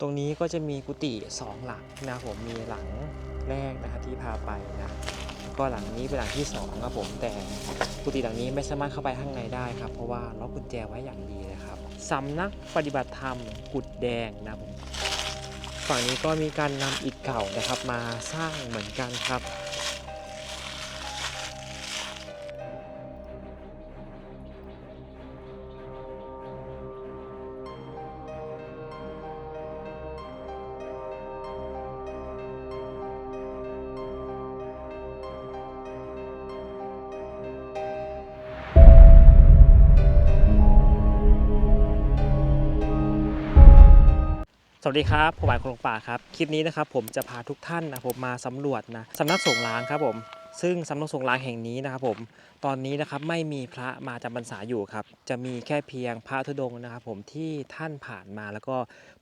ตรงนี้ก็จะมีกุฏิสองหลังนะผมมีหลังแรกนะครับที่พาไปนะก็หลังนี้เป็นหลังที่สองครับผมแต่กุฏิหลังนี้ไม่สามารถเข้าไปข้างในได้ครับ เพราะว่าล็อกกุญแจไว้อย่างดีเลยครับสำนักปฏิบัติธรรมกุดแดงนะผมฝั่งนี้ก็มีการนำอิฐเก่านะครับมาสร้างเหมือนกันครับ วัสดีครับผมหมายคนลงป่าครับ คลิปนี้นะครับผมจะพาทุกท่านนะผมมาสำรวจนะสำนักสงฆ์ล้างครับผม ซึ่งสำนักสงฆ์ล้างแห่งนี้นะครับผม ตอนนี้นะครับไม่มีพระมาจำพรรษาอยู่ครับ จะมีแค่เพียงพระธุดงค์นะครับผมที่ท่านผ่านมาแล้วก็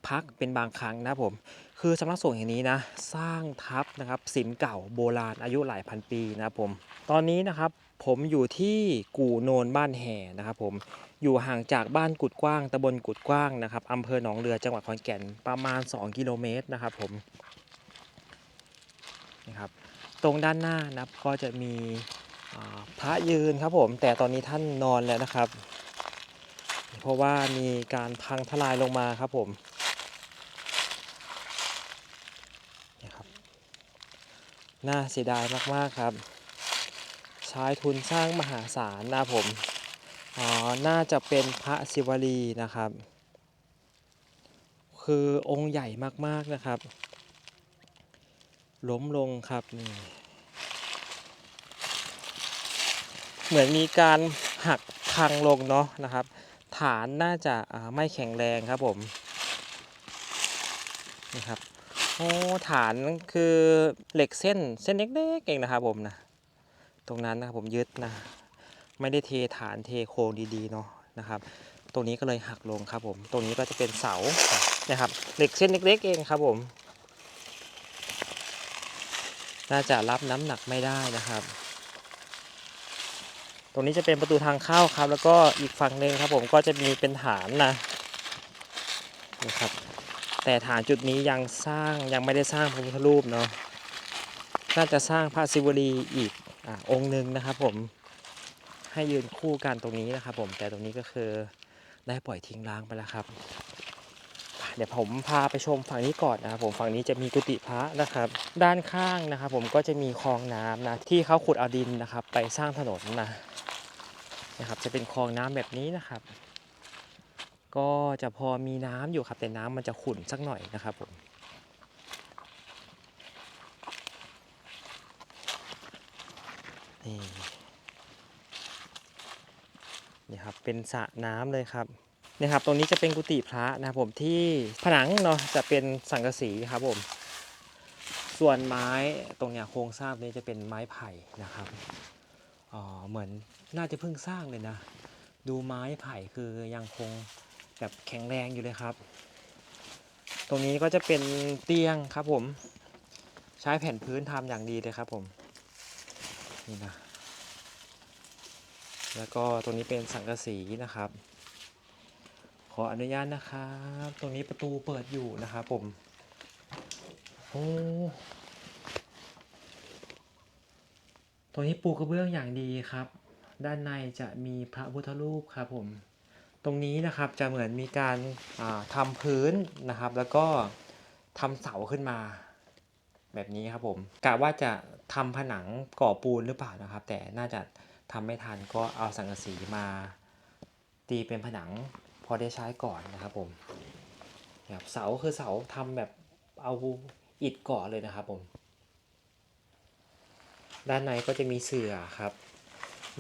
พักเป็นบางครั้งนะครับผม คือสำนักสงฆ์แห่งนี้นะสร้างทับนะครับศิลเก่าโบราณอายุหลายพันปีนะครับผม ตอนนี้นะครับ ผมอยู่ที่กู่โนนบ้านแห่นะครับผมอยู่ห่างจากบ้านกุดกว้างตำบลกุดกว้างนะครับอำเภอหนองเรือจังหวัดขอนแก่นประมาณ 2 กิโลเมตรนะครับผมนะครับตรงด้านหน้านะครับก็จะมีพระยืนครับผมแต่ตอนนี้ท่านนอนแล้วนะครับ เพราะว่ามีการพังทลายลงมาครับผมนะครับน่าเสียดายมาก ๆ ครับ ช้ทุนสร้างมหาศาลนะผมอ๋อน่าจะเป็นพระศิวลีนะครับ คือองค์ใหญ่มากๆนะครับ ล้มลงครับนี่เหมือนมีการหักพังลงเนาะนะครับ ฐานน่าจะาไม่แข็งแรงครับผมนะครับโอ้ฐานคือเหล็กเส้นเส้นเล็กๆเองนะครับผมนะ ตรงนั้นนะครับผมยึดนะ ไม่ได้เทฐานเทโครงดีๆเนาะนะครับ ตรงนี้ก็เลยหักลงครับผม ตรงนี้ก็จะเป็นเสานะครับเหล็กเส้นเล็กๆเองครับผม น่าจะรับน้ำหนักไม่ได้นะครับ ตรงนี้จะเป็นประตูทางเข้าครับ แล้วก็อีกฝั่งหนึ่งครับผมก็จะมีเป็นฐานนะนะครับแต่ฐานจุดนี้ยังสร้างยังไม่ได้สร้างพระพุทธรูปเนาะน่าจะสร้างพระศิวลีอีก อองค์หนึ่งนะครับผมให้ยืนคู่กันตรงนี้นะครับผมแต่ตรงนี้ก็คือได้ปล่อยทิ้งร้างไปแล้วครับ เดี๋ยวผมพาไปชมฝั่งนี้ก่อนนะครับผมฝั่งนี้จะมีกุฏิพระนะครับ ด้านข้างนะครับ ผมก็จะมีคลองน้ำนะที่เขาขุดเอาดินนะครับ ไปสร้างถนนนะนะครับ จะเป็นคลองน้ำแบบนี้นะครับ ก็จะพอมีน้ำอยู่ครับแต่น้ำมันจะขุ่นสักหน่อยนะครับผม นี่นี่ครับเป็นสระน้ำเลยครับนี่ครับตรงนี้จะเป็นกุฏิพระนะครับผมที่ผนังเนาะจะเป็นสังกะสีครับผม ส่วนไม้ตรงเนี้ยโครงสร้างนี้จะเป็นไม้ไผ่นะครับอ๋อเหมือนน่าจะเพิ่งสร้างเลยนะ ดูไม้ไผ่คือยังคงแบบแข็งแรงอยู่เลยครับ ตรงนี้ก็จะเป็นเตียงครับผม ใช้แผ่นพื้นทำอย่างดีเลยครับผม นี่นะ แล้วก็ตรงนี้เป็นสังกะสีนะครับ ขออนุญาตนะครับ ตรงนี้ประตูเปิดอยู่นะครับผม โอ้ ตรงนี้ปูกระเบื้องอย่างดีครับ ด้านในจะมีพระพุทธรูปครับผม ตรงนี้นะครับจะเหมือนมีการาทำพื้นนะครับ แล้วก็ทำเสาขึ้นมา แบบนี้ครับผมกะว่าจะทำผนังก่อปูนหรือเปล่านะครับ แต่น่าจะทำไม่ทันก็เอาสังกะสีมา ตีเป็นผนังพอได้ใช้ก่อนนะครับผมนะครับเสาคือเสาทำแบบเอาอิฐก่อเลยนะครับผม ด้านในก็จะมีเสื่อครับ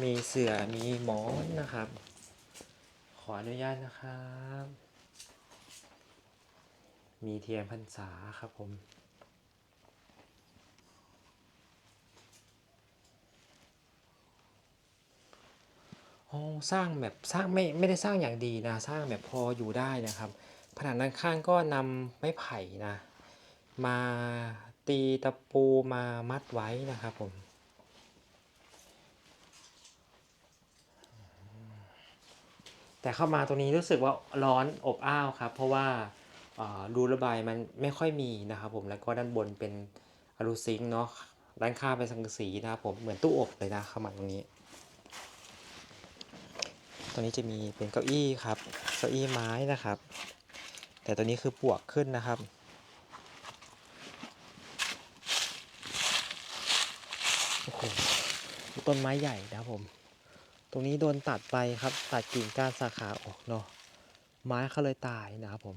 มีเสื่อมีหมอนนะครับ ขออนุญาตนะครับ มีเทียนพรรษาครับผม อ๋อสร้างแบบสร้างไม่ไม่ได้สร้างอย่างดีนะ สร้างแบบพออยู่ได้นะครับ ผนังด้านข้างก็นำไม้ไผ่นะ มาตีตะปูมามัดไว้นะครับผมแต่เข้ามาตรงนี้รู้สึกว่าร้อนอบอ้าวครับ เพราะว่ารูระบายมันไม่ค่อยมีนะครับผมแล้วก็ด้านบนเป็นอลูซิงค์เนาะด้านข้างเป็นสังกะสีนะครับผมเหมือนตู้อบเลยนะเข้ามาตรงนี้ ตรงนี้จะมีเป็นเก้าอี้ครับเก้าอี้ไม้นะครับ แต่ตัวนี้คือปวกขึ้นนะครับโอ้โหต้นไม้ใหญ่นะครับผม ตรงนี้โดนตัดไปครับ ตัดกิ่งก้านสาขาออกเนาะไม้เขาเลยตายนะครับผม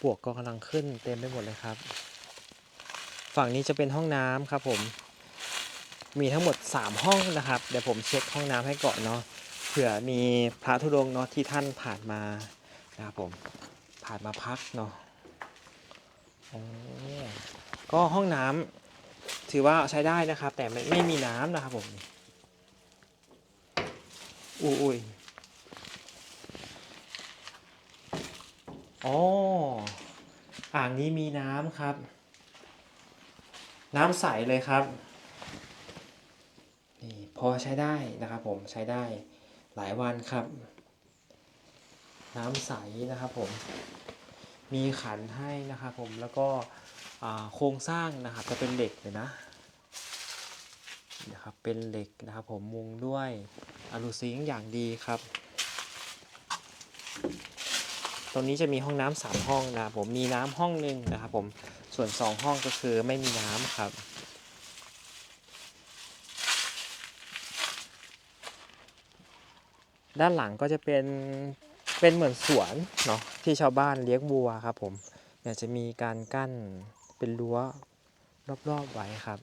ปวกก็กำลังขึ้นเต็มไปหมดเลยครับ ฝั่งนี้จะเป็นห้องน้ำครับผมมีทั้งหมด 3 ห้องนะครับ เดี๋ยวผมเช็คห้องน้ำให้ก่อนเนาะ เผื่อมีพระธุดงเนาะที่ท่านผ่านมานะครับผมผ่านมาพักเนาะโอ้ก็ห้องน้ำถือว่าใช้ได้นะครับ แต่ไม่ไม่มีน้ำนะครับผมอุ้ยอุ้ยอ๋ออ่างนี้มีน้ำครับ น้ำใสเลยครับนี่พอใช้ได้นะครับผมใช้ได้ หลายวันครับ น้ำใสนะครับผม มีขันให้นะครับผมแล้วก็โครงสร้างนะครับจะเป็นเหล็กเลยนะนะครับเป็นเหล็กนะครับผมมุงด้วยอลูซิงอย่างดีครับ ตรงนี้จะมีห้องน้ำสามห้องนะครับผมมีน้ำห้องหนึ่งนะครับผมส่วนสองห้องก็คือไม่มีน้ำครับ ด้านหลังก็จะเป็นเป็นเหมือนสวนเนาะที่ชาวบ้านเลี้ยงวัวครับผมเนี่ยจะมีการกั้นเป็นรั้วรอบๆไว้ครับ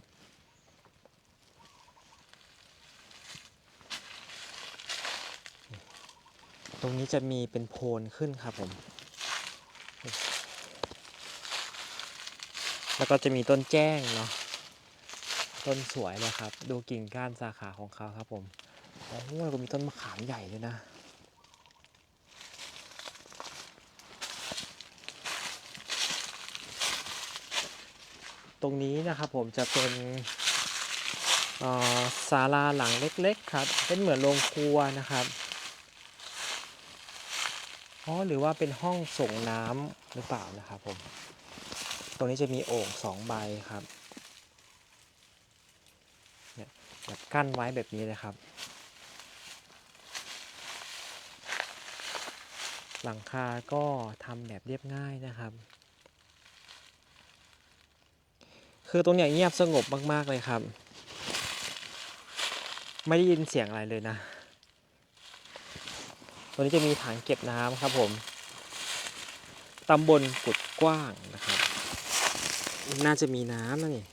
ตรงนี้จะมีเป็นโพนขึ้นครับผม แล้วก็จะมีต้นแจ้งเนาะต้นสวยเลยครับ ดูกิ่งก้านสาขาของเขาครับผม โอ้โหแล้วก็มีต้นมะขามใหญ่ด้วยนะ ตรงนี้นะครับผมจะเป็นศาลาหลังเล็กๆครับ เป็นเหมือนโรงครัวนะครับอ๋อหรือว่าเป็นห้องส่งน้ำหรือเปล่านะครับผม ตรงนี้จะมีโอ่งสองใบครับ เนี่ยแบบกั้นไว้แบบนี้เลยครับ หลังคาก็ทำแบบเรียบง่ายนะครับ คือตรงเนี้ยเงียบสงบมาก ๆ เลยครับ ไม่ได้ยินเสียงอะไรเลยนะ ตัวนี้จะมีถังเก็บน้ำครับผมตำบลกุดกว้างนะครับ น่าจะมีน้ำนะนี่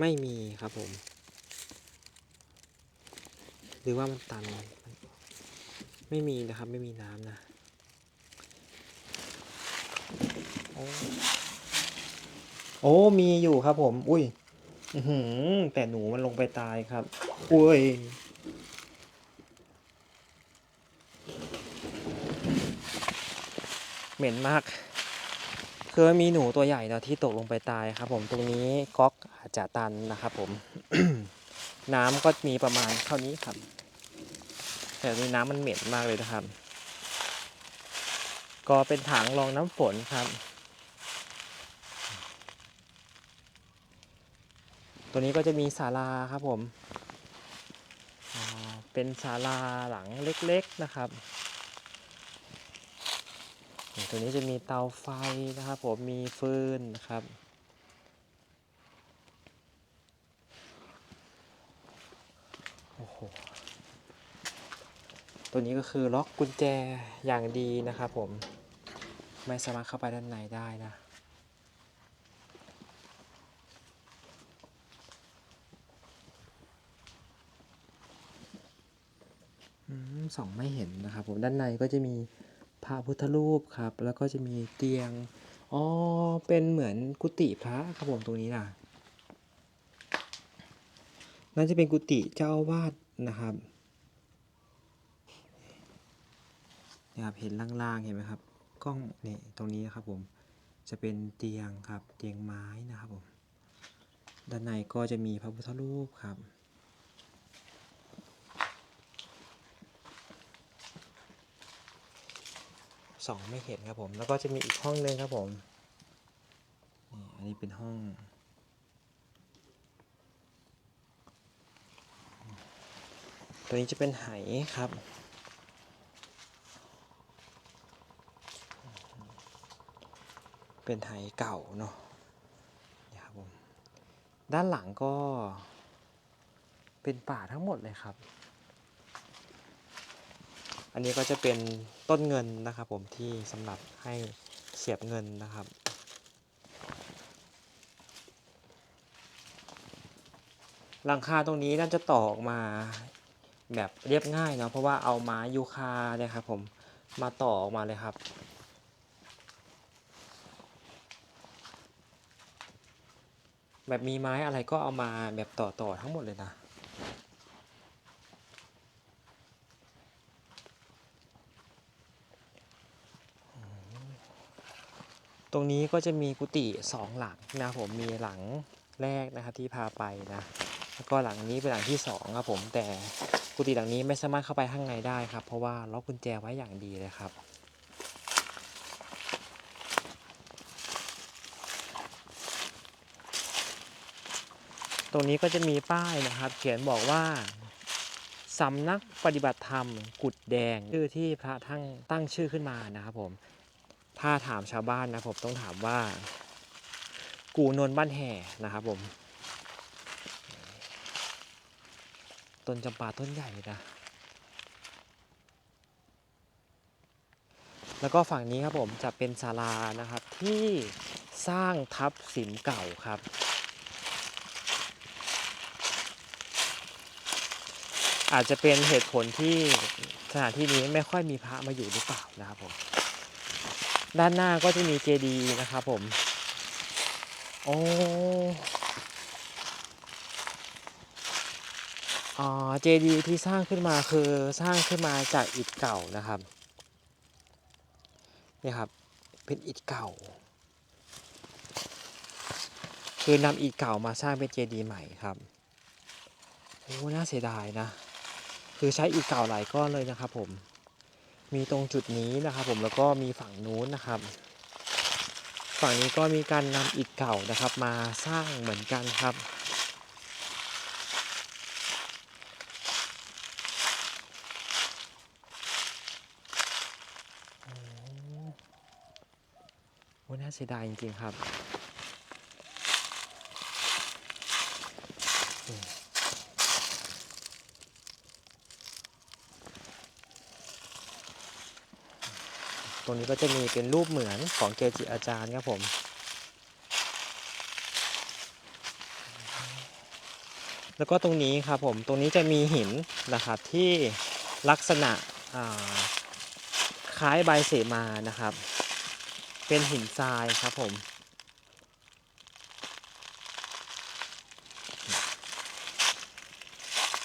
ไม่มีครับผม หรือว่ามันตัน ไม่มีนะครับ ไม่มีน้ำนะ โอ้โอ้มีอยู่ครับผม อุ้ยหือแต่หนูมันลงไปตายครับ อุ้ย เหม็นมาก คือมีหนูตัวใหญ่เนาะที่ตกลงไปตายครับ ผม ตรงนี้ก๊อกอาจจะตันนะครับผม น้ำก็มีประมาณเท่านี้ครับ แต่ในน้ำมันเหม็นมากเลยนะครับ ก็เป็นถังรองน้ำฝนครับ ตัวนี้ก็จะมีศาลาครับผม เป็นศาลาหลังเล็กๆนะครับ ตัวนี้จะมีเตาไฟนะครับผม มีฟืนนะครับโอ้โหตัวนี้ก็คือล็อกกุญแจอย่างดีนะครับผม ไม่สามารถเข้าไปด้านในได้นะ ส่องไม่เห็นนะครับผมด้านในก็จะมีพระพุทธรูปครับ แล้วก็จะมีเตียงอ๋อเป็นเหมือนกุฏิพระครับผมตรงนี้นะน่าจะเป็นกุฏิเจ้าอาวาสนะครับนะครับเห็นล่างๆเห็นไหมครับกล้องนี่ตรงนี้นะครับผมจะเป็นเตียงครับเตียงไม้นะครับผมด้านในก็จะมีพระพุทธรูปครับ ส่องไม่เห็นครับผม แล้วก็จะมีอีกห้องหนึ่งครับผมนี่อันนี้เป็นห้อง ตัวนี้จะเป็นไหครับเป็นไหเก่าเนาะนี่ครับผม ด้านหลังก็เป็นป่าทั้งหมดเลยครับ อันนี้ก็จะเป็นต้นเงินนะครับผมที่สำหรับให้เสียบเงินนะครับหลังคาตรงนี้น่าจะต่อออกมาแบบเรียบง่ายเนาะเพราะว่าเอาไม้ยูคาเนี่ยครับผมมาต่อออกมาเลยครับแบบมีไม้อะไรก็เอามาแบบต่อต่อทั้งหมดเลยนะ ตรงนี้ก็จะมีกุฏิสองหลังนะผมมีหลังแรกนะครับที่พาไปนะแล้วก็หลังนี้เป็นหลังที่สองครับผมแต่กุฏิหลังนี้ไม่สามารถเข้าไปข้างในได้ครับ เพราะว่าล็อกกุญแจไว้อย่างดีเลยครับ ตรงนี้ก็จะมีป้ายนะครับ เขียนบอกว่าสำนักปฏิบัติธรรมกุดแดงชื่อที่พระทั้งตั้งชื่อขึ้นมานะครับผม ถ้าถามชาวบ้านนะผมต้องถามว่า กูนนบ้านแห่นะครับผม ต้นจำปาต้นใหญ่นะ แล้วก็ฝั่งนี้ครับผมจะเป็นศาลานะครับที่สร้างทับศิลเก่าครับอาจจะเป็นเหตุผลที่สถานที่นี้ไม่ค่อยมีพระมาอยู่หรือเปล่านะครับผม ด้านหน้าก็จะมีเจดีนะครับผม โอ้อ่าเจดีที่สร้างขึ้นมาคือสร้างขึ้นมาจากอิฐเก่านะครับนี่ครับเป็นอิฐเก่า คือนำอิฐเก่ามาสร้างเป็นเจดีใหม่ครับโอ้น่าเสียดายนะ คือใช้อิฐเก่าหลายก้อนเลยนะครับผม มีตรงจุดนี้นะครับผมแล้วก็มีฝั่งนู้นนะครับ ฝั่งนี้ก็มีการนำอิฐเก่านะครับ มาสร้างเหมือนกันครับโอ้โหน่าเสียดายจริงๆครับ รงนี้ก็จะมีเป็นรูปเหมือนของเกจิอาจารย์ครับผมแล้วก็ตรงนี้ครับผมตรงนี้จะมีหินนะครับที่ลักษณะคล้ายใบเสมานะครับ เป็นหินทรายครับผม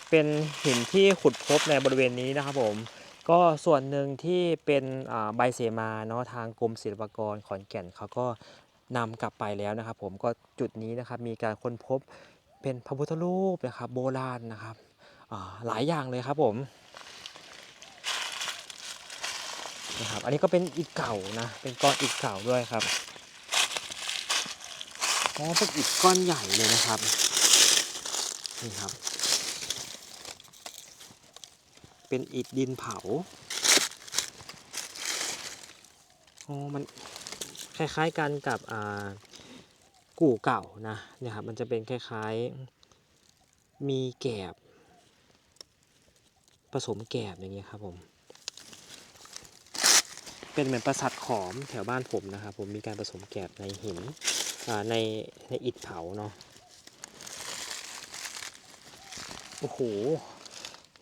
เป็นหินที่ขุดพบในบริเวณนี้นะครับผม ก็ส่วนหนึ่งที่เป็นใบเสมาเนาะทางกรมศิลปากรขอนแก่นเขาก็นำกลับไปแล้วนะครับ ผมก็จุดนี้นะครับมีการค้นพบเป็นพระพุทธรูปนะครับโบราณนะครับหลายอย่างเลยครับผมนะครับอันนี้ก็เป็นอิฐเก่านะเป็นก้อนอิฐเก่าด้วยครับอ๋อเป็นอิฐก้อนใหญ่เลยนะครับนี่ครับ เป็นอิฐดินเผาโอ้มันคล้ายๆกันกับอ่ากู่เก่านะเนี่ยครับมันจะเป็นคล้ายๆมีแกบ ผสมแกบอย่างเงี้ยครับผม เป็นเหมือนปราสาทขอมแถวบ้านผมนะครับผมมีการผสมแกบในหินอ่าในในอิฐเผาเนาะโอ้โห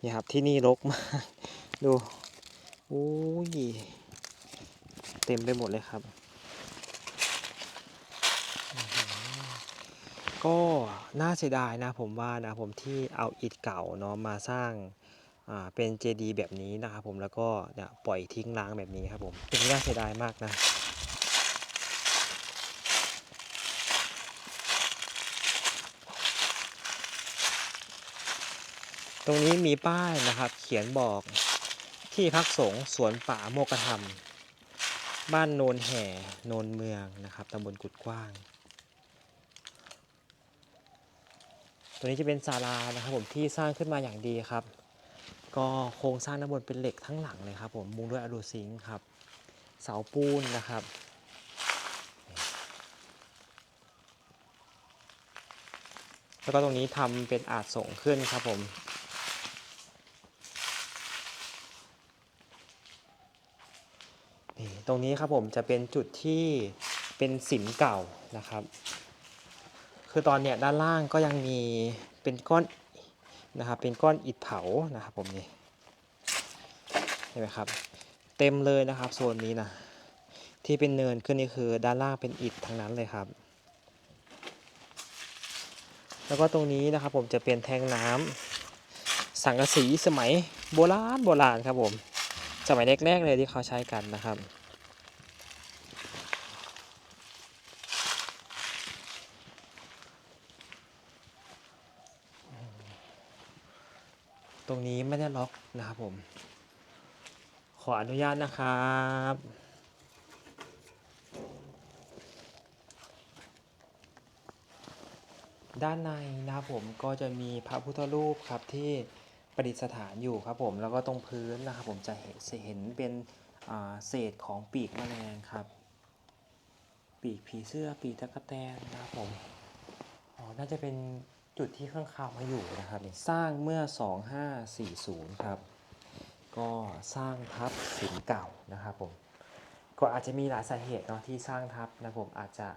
นี่ครับที่นี่รกมาก ดูโอ้ยเต็มไปหมดเลยครับ ก็น่าเสียดายนะผมว่านะผมที่เอาอิฐเก่าเนาะมาสร้างเป็นเจดีย์แบบนี้นะครับผมแล้วก็เนี่ยปล่อยทิ้งร้างแบบนี้ครับผมเป็นน่าเสียดายมากนะ ตรงนี้มีป้ายนะครับ เขียนบอกที่พักสงฆ์สวนป่าโมกธรรม บ้านโนนแห่โนนเมืองนะครับตำบลกุดกว้าง ตัวนี้จะเป็นศาลานะครับผมที่สร้างขึ้นมาอย่างดีครับ ก็โครงสร้างด้านบนเป็นเหล็กทั้งหลังเลยครับผมมุงด้วยอะลูซิงค์ครับ เสาปูนนะครับแล้วก็ตรงนี้ทำเป็นอาจส่งขึ้นครับผม นี่ตรงนี้ครับผมจะเป็นจุดที่เป็นสิมเก่านะครับ คือตอนเนี้ยด้านล่างก็ยังมีเป็นก้อนนะครับเป็นก้อนอิฐเผานะครับผมนี่เห็นไหมครับ เต็มเลยนะครับโซนนี้นะที่เป็นเนินขึ้นนี่คือด้านล่างเป็นอิฐทั้งนั้นเลยครับ แล้วก็ตรงนี้นะครับผมจะเป็นแทงน้ำสังกะสีสมัยโบราณโบราณครับผม สมัยแรกๆเลยที่เขาใช้กันนะครับ ตรงนี้ไม่ได้ล็อกนะครับผม ขออนุญาตนะครับด้านในนะครับผมก็จะมีพระพุทธรูปครับที่ ประดิษฐานอยู่ครับผมแล้วก็ตรงพื้นนะครับผมจะเห็นเห็นเป็นเศษของปีกแมลงครับ ปีกผีเสื้อปีกตะกแตนนะครับผมอ๋อน่าจะเป็นจุดที่ข้างคาวมาอยู่นะครับสร้างเมื่อ 2540 ครับ ก็สร้างทับสิงเก่านะครับผมก็อาจจะมีหลายสาเหตุเนาะที่สร้างทับนะผมอาจจะ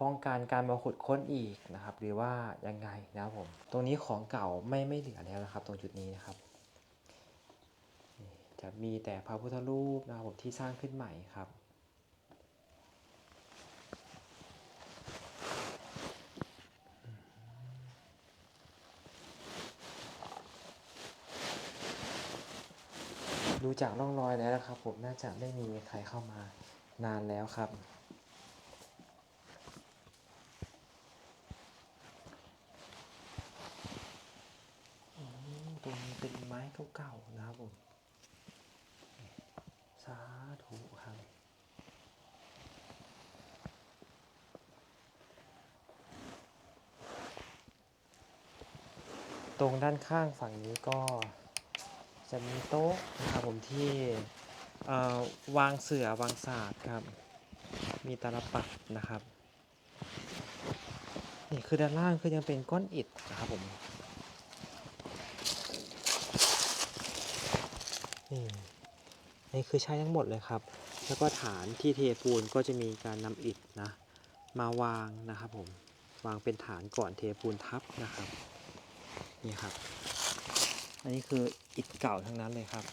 ป้องกันการมาขุดค้นอีกนะครับ หรือว่ายังไงนะครับผม ตรงนี้ของเก่าไม่ไม่เหลือแล้วนะครับ ตรงจุดนี้นะครับ จะมีแต่พระพุทธรูปนะครับผมที่สร้างขึ้นใหม่ครับดูจากร่องรอยแล้วนะครับ ผมน่าจะไม่มีใครเข้ามานานแล้วครับ อืมตรงนี้ เป็นไม้เก่าๆนะครับผมสาธุครับตรงด้านข้างฝั่งนี้ก็จะมีโต๊ะนะครับผมที่วางเสือวางศาสตร์ครับ มีตาลปัดนะครับ นี่คือด้านล่างคือยังเป็นก้อนอิฐนะครับผม นี่นี่คือใช้ทั้งหมดเลยครับ แล้วก็ฐานที่เทปูนก็จะมีการนำอิฐนะ มาวางนะครับผม วางเป็นฐานก่อนเทปูนทับนะครับ นี่ครับ อันนี้คืออิฐเก่าทั้งนั้นเลยครับ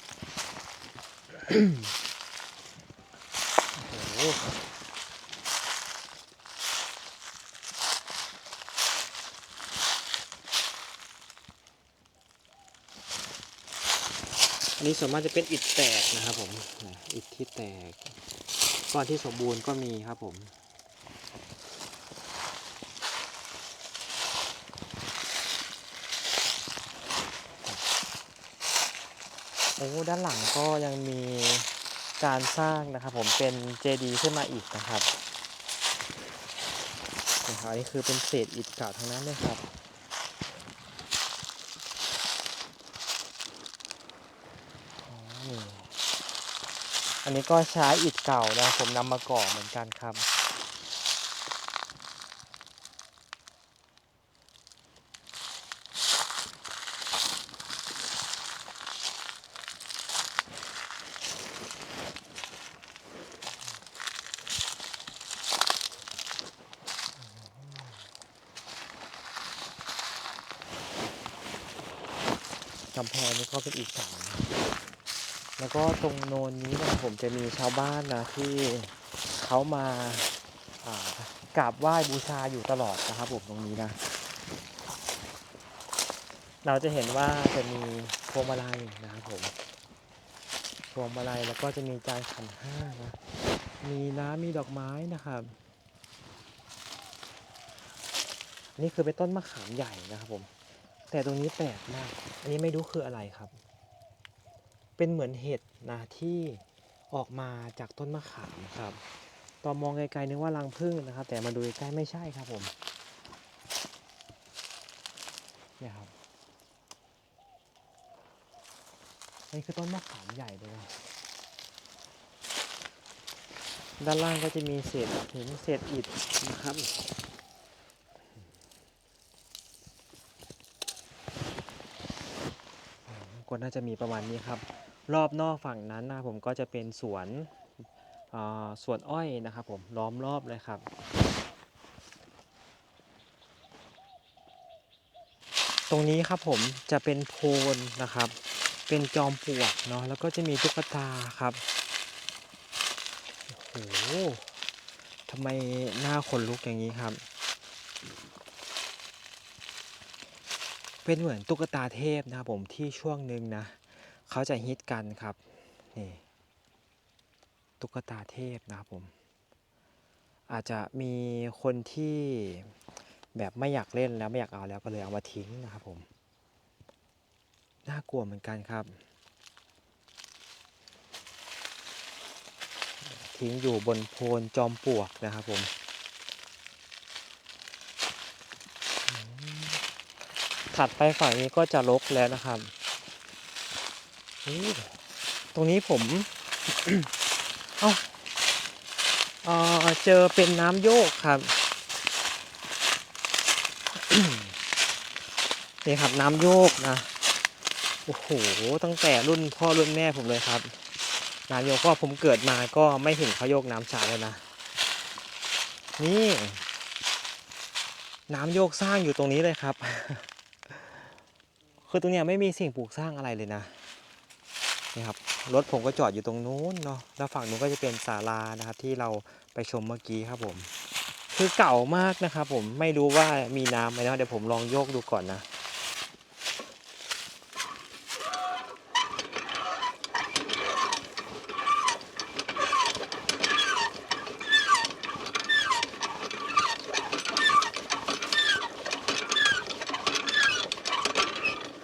โอ้โห นี้ส่วนมากจะเป็นอิฐแตกนะครับผมอิฐที่แตกก้อนที่สมบูรณ์ก็มีครับผมโอ้ด้านหลังก็ยังมีการสร้างนะครับผมเป็นเจดีย์ขึ้นมาอีกนะครับนะครับอันนี้คือเป็นเศษอิฐเก่าทั้งนั้นเลยครับ อันนี้ก็ใช้อิฐเก่านะผมนำมาก่อเหมือนกันครับ กำแพงนี่ก็เป็นอีกสาม แล้วก็ตรงโนนนี้นะผมจะมีชาวบ้านนะที่เขามาากราบไหว้บูชาอยู่ตลอดนะครับผมตรงนี้นะ เราจะเห็นว่าจะมีพวงมาลัยนะครับผมพวงมาลัยแล้วก็จะมีจานขันห้านะมีน้ำมีดอกไม้นะครับนี่คือเป็นต้นมะขามใหญ่นะครับผม แต่ตรงนี้แปลกมาก อันนี้ไม่รู้คืออะไรครับ เป็นเหมือนเห็ดนะที่ออกมาจากต้นมะขามครับ ตอนมองไกลๆนึกว่ารังผึ้งนะครับ แต่มาดูใกล้ไม่ใช่ครับผมเนี่ยครับนี่คือต้นมะขามใหญ่เลยนะด้านล่างก็จะมีเศษหินเศษอิฐนะครับ ก็น่าจะมีประมาณนี้ครับ รอบนอกฝั่งนั้นนะผมก็จะเป็นสวนสวนอ้อยนะครับผมล้อมรอบเลยครับ ตรงนี้ครับผมจะเป็นโพนนะครับ เป็นจอมปลวกเนาะแล้วก็จะมีตุ๊กตาครับโอ้โหทำไมหน้าขนลุกอย่างนี้ครับ เป็นเหมือนตุ๊กตาเทพนะครับผมที่ช่วงหนึ่งนะ เขาจะฮิตกันครับนี่ตุ๊กตาเทพนะครับผม อาจจะมีคนที่แบบไม่อยากเล่นแล้วไม่อยากเอาแล้วก็เลยเอามาทิ้งนะครับผม น่ากลัวเหมือนกันครับ ทิ้งอยู่บนโพนจอมปลวกนะครับผมถัดไปฝั่งนี้ก็จะลกแล้วนะครับ ตรงนี้ผม เอ้าเออเจอเป็นน้ำโยกครับนี่ครับน้ำโยกนะ โอ้โห ตั้งแต่รุ่นพ่อรุ่นแม่ผมเลยครับน้ำโยกก็ผมเกิดมาก็ไม่เห็นเขาโยกน้ำชาเลยนะ นี่ น้ำโยกสร้างอยู่ตรงนี้เลยครับ คือตรงเนี้ยไม่มีสิ่งปลูกสร้างอะไรเลยนะ นี่ครับรถผมก็จอดอยู่ตรงนู้นเนาะแล้วฝั่งนู้นก็จะเป็นศาลานะครับ ที่เราไปชมเมื่อกี้ครับผม คือเก่ามากนะครับผมไม่รู้ว่ามีน้ำไหมนะเดี๋ยวผมลองโยกดูก่อนนะ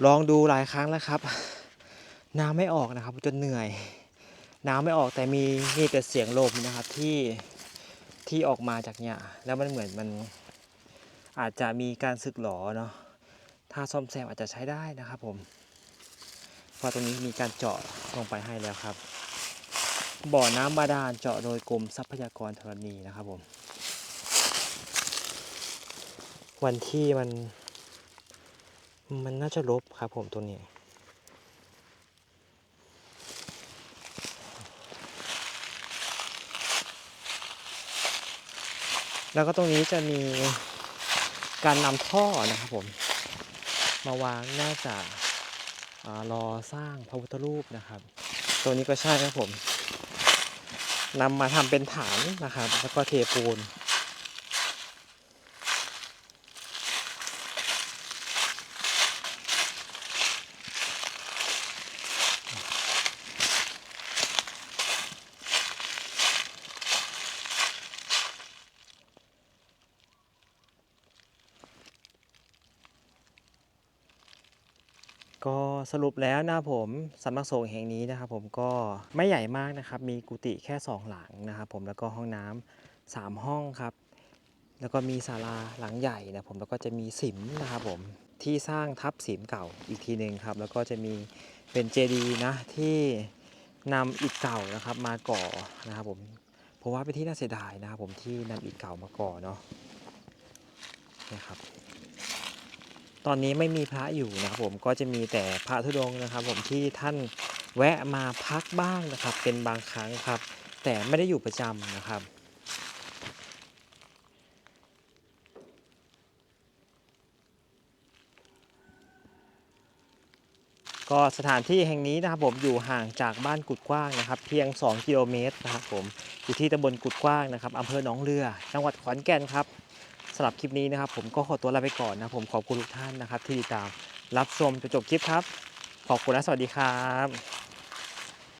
ลองดูหลายครั้งแล้วครับ น้ำไม่ออกนะครับจนเหนื่อย น้ำไม่ออกแต่มีมีแต่เสียงลมนะครับที่ที่ออกมาจากเนี่ยแล้วมันเหมือนมันอาจจะมีการสึกหรอเนาะถ้าซ่อมแซมอาจจะใช้ได้นะครับผมเพราะตรงนี้มีการเจาะลงไปให้แล้วครับ บ่อน้ำบาดาลเจาะโดยกรมทรัพยากรธรณีนะครับผม วันที่มัน มันน่าจะลบครับผมตัวนี้ แล้วก็ตรงนี้จะมีการนำท่อนะครับผม มาวางน่าจะอารอสร้างพระพุทธรูปนะครับ ตัวนี้ก็ใช่ครับผมนำมาทำเป็นฐานนะครับ แล้วก็เทปูน ก็ สรุปแล้วนะผมสำนักสงฆ์แห่งนี้นะครับ ผมก็ไม่ใหญ่มากนะครับ มีกุฏิแค่ 2 หลังนะครับ ผมแล้วก็ห้องน้ำสามห้องครับ แล้วก็มีศาลาหลังใหญ่นะผมแล้วก็จะมีสิมนะครับผมที่สร้างทับสิมเก่าอีกทีหนึ่งครับ แล้วก็จะมีเป็นเจดีย์นะที่นำอิฐเก่านะครับมาก่อนะครับผมเพราะว่าเป็นที่น่าเสียดายนะครับผมที่นำอิฐเก่ามาก่อเนาะนะครับ ตอนนี้ไม่มีพระอยู่นะครับผมก็จะมีแต่พระธุดงนะครับ ผมที่ท่านแวะมาพักบ้างนะครับ เป็นบางครั้งครับ แต่ไม่ได้อยู่ประจำนะครับก็สถานที่แห่งนี้นะครับผมอยู่ห่างจากบ้านกุดกว้างนะครับ เพียง 2 กิโลเมตรนะครับผมอยู่ที่ตำบลกุดกว้างนะครับอำเภอหนองเรือ จังหวัดขอนแก่นครับ สำหรับคลิปนี้นะครับ ผมก็ขอตัวลาไปก่อนนะผมขอบคุณทุกท่านนะครับ ที่ติดตามรับชมจนจบคลิปครับ ขอบคุณและสวัสดีครับ